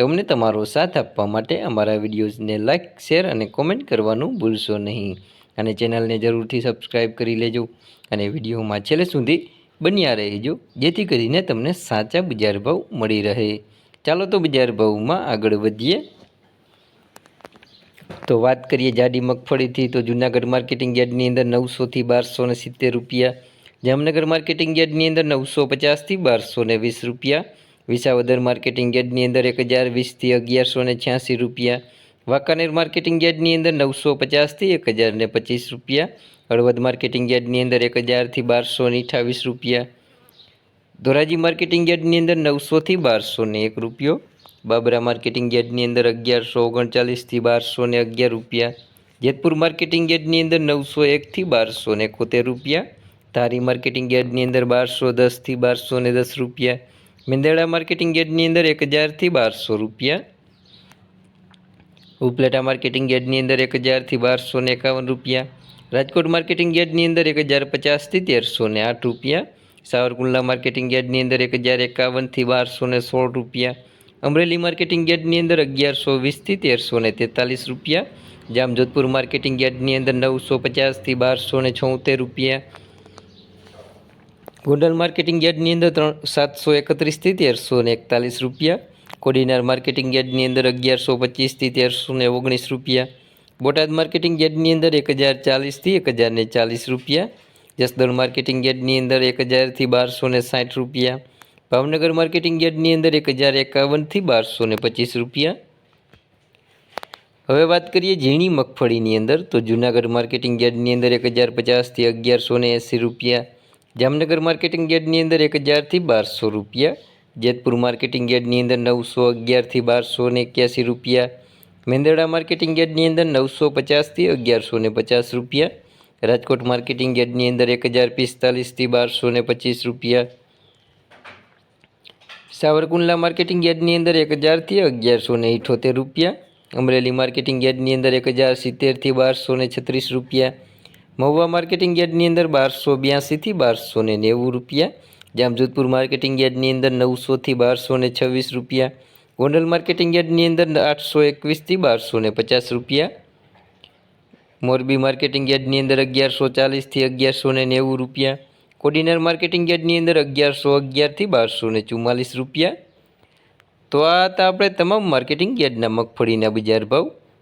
તો અમને તમારો સાથ આપવા માટે અમારા વિડીયોઝને લાઇક શેર અને કોમેન્ટ કરવાનું ભૂલશો નહીં. અને ચેનલને જરૂરથી સબસ્ક્રાઈબ કરી લેજો અને વિડીયોમાં છેલ્લે સુધી બન્યા રહેજો, જેથી કરીને તમને સાચા બજાર ભાવ મળી રહે. ચાલો તો બજાર ભાવમાં આગળ વધીએ. તો વાત કરીએ જાડી મગફળીથી, તો જૂનાગઢ માર્કેટિંગ યાર્ડની અંદર નવસોથી બારસો ને સિત્તેર રૂપિયા, જામનગર માર્કેટિંગ યાર્ડની અંદર નવસો પચાસથી બારસો વીસ રૂપિયા વિસાવદર માર્કેટિંગ યાર્ડની અંદર એક હજાર વીસથી અગિયારસો ને છ્યાસી રૂપિયા, વાંકાનેર માર્કેટિંગ યાર્ડની અંદર નવસો પચાસથી એક હજાર ને પચીસ રૂપિયા, હળવદ માર્કેટિંગ યાર્ડની અંદર એક હજારથી બારસો ને અઠાવીસ રૂપિયા, ધોરાજી માર્કેટિંગ યાર્ડની અંદર નવસોથી બારસો ને એક રૂપિયો, બાબરા માર્કેટિંગ યાર્ડની અંદર અગિયારસો ઓગણચાલીસથી બારસો ને અગિયાર રૂપિયા, જેતપુર માર્કેટિંગ યાર્ડની અંદર નવસો એકથી બારસો ને એકોતેર રૂપિયા, ધારી માર્કેટિંગ યાર્ડની અંદર બારસો દસથી બારસો ને દસ રૂપિયા મેંદરડા માર્કેટિંગ યાર્ડની અંદર એક હજારથી બારસો રૂપિયા. ઉપલેટા માર્કેટિંગ યાર્ડની અંદર એક હજારથી બારસો ને એકાવન રૂપિયા. રાજકોટ માર્કેટિંગ યાર્ડની અંદર એક હજાર પચાસથી તેરસો ને આઠ રૂપિયા. સાવરકુંડલા માર્કેટિંગ યાર્ડની અંદર એક હજાર એકાવનથી બારસો ને સોળ રૂપિયા. અમરેલી માર્કેટિંગ યાર્ડની અંદર અગિયારસો વીસથી તેરસો ને તેતાલીસ રૂપિયા. જામજોધપુર માર્કેટિંગ યાર્ડની અંદર નવસો પચાસથી બારસો ને છોતેર રૂપિયા. ગોંડલ માર્કેટિંગ યાર્ડની અંદર ત્રણ સાતસો એકત્રીસથી તેરસો ને એકતાલીસ રૂપિયા. કોડીનાર માર્કેટિંગ યાર્ડની અંદર અગિયારસો પચીસથી તેરસો ને ઓગણીસ રૂપિયા. બોટાદ માર્કેટિંગ યાર્ડની અંદર એક હજાર ચાલીસથી એક હજાર ને ચાલીસ રૂપિયા. જસદણ માર્કેટિંગ યાર્ડની અંદર એક હજારથી બારસો ને સાઠ રૂપિયા. ભાવનગર માર્કેટિંગ યાર્ડની અંદર એક હજાર એકાવનથી બારસો ને પચીસ રૂપિયા. હવે વાત કરીએ ઝીણી મગફળીની અંદર, તો જૂનાગઢ માર્કેટિંગ યાર્ડની અંદર એક હજાર પચાસથી અગિયારસો ને એંસી રૂપિયા. જામનગર માર્કેટિંગ યાર્ડની અંદર એક હજારથી બારસો રૂપિયા, જેતપુર માર્કેટિંગ યાર્ડની અંદર નવસો અગિયારથી બારસો ને એક્યાસી રૂપિયા, મેંદરડા માર્કેટિંગ યાર્ડની અંદર નવસો પચાસથી અગિયારસો ને પચાસ રૂપિયા, રાજકોટ માર્કેટિંગ યાર્ડની અંદર એક હજાર પિસ્તાલીસથી બારસો ને પચીસ રૂપિયા, સાવરકુંડલા માર્કેટિંગ યાર્ડની અંદર એક હજારથી અગિયારસો ને ઇઠોતેર રૂપિયા, અમરેલી માર્કેટિંગ યાર્ડની અંદર એક હજાર સિત્તેરથી બારસો ને છત્રીસ રૂપિયા મહુવા માર્કેટિંગ યાર્ડની અંદર બારસો બ્યાસીથી બારસો ને નેવું રૂપિયા. જામજોધપુર માર્કેટિંગ યાર્ડની અંદર નવસોથી બારસો ને છવ્વીસ રૂપિયા. ગોંડલ માર્કેટિંગ યાર્ડની અંદર આઠસો એકવીસથી બારસો ને પચાસ રૂપિયા. મોરબી માર્કેટિંગ યાર્ડની અંદર અગિયારસો ચાલીસથી અગિયારસો ને નેવું રૂપિયા. કોડીનાર માર્કેટિંગ યાર્ડની અંદર અગિયારસો અગિયારથી બારસો ને ચુમ્માલીસ રૂપિયા. તો આ હતા આપણે તમામ માર્કેટિંગ યાર્ડના મગફળીના બજાર ભાવ.